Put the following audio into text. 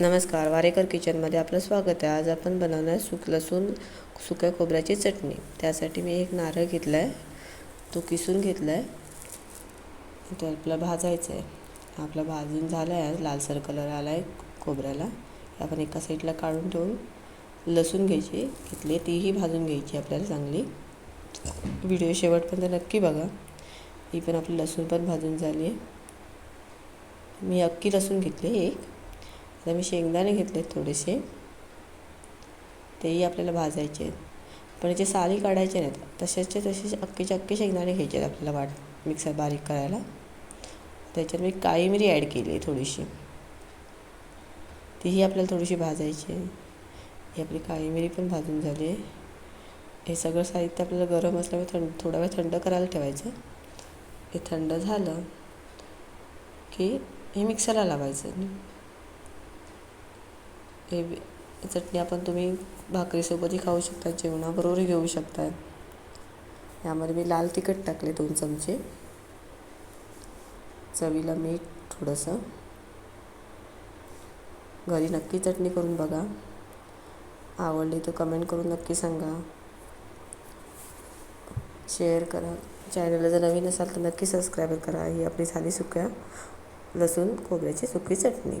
नमस्कार वारेकर किचनमध्ये आपलं स्वागत आहे. आज आपण बनवणार सुक लसूण सुक्या खोबऱ्याची चटणी. त्यासाठी मी एक नारळ घेतला आहे तो किसून घेतला आहे तो आपला भाजायचा आहे आपला भाजून झाला आहे लालसर कलर आला आहे खोबऱ्याला. आपण एका साईडला काढून ठेवून लसूण घ्यायची. घेतली तीही भाजून घ्यायची आपल्याला चांगली. व्हिडिओ शेवटपर्यंत नक्की बघा. ही पण आपली लसूण पण भाजून झाली आहे मी अक्की लसूण घेतली एक. आता मी शेंगदाणे घेतले थोडेसे. तेही आपल्याला भाजायचे आहेत. पण याचे साली काढायचे नाहीत. तसेचे तसेच अख्खेचे अख्खे शेंगदाणे घ्यायचे आहेत आपल्याला वाट मिक्सर बारीक करायला. त्याच्यात मी काळी मिरी ॲड केली आहे थोडीशी. तीही आपल्याला थोडीशी भाजायची आहे. ही आपली काळी मिरी पण भाजून झाली आहे. हे सगळं साहित्य आपल्याला गरम असल्यामुळे थंड थोडा वेळ थंड करायला ठेवायचं. हे थंड झालं की हे मिक्सरला लावायचं. हे चटणी आपण तुम्ही भाकरीसोबतही खाऊ शकता जेवणाबरोबरही घेऊ शकता. यामध्ये मी लाल तिखट टाकले दोन चमचे. चवीला मीठ थोडंसं. घरी नक्की चटणी करून बघा. आवडली तर कमेंट करून नक्की सांगा. शेअर करा. चॅनलला जर नवीन असाल तर नक्की सबस्क्राईब करा. ही आपली झाली सुक्या लसूण खोबऱ्याची सुकी चटणी.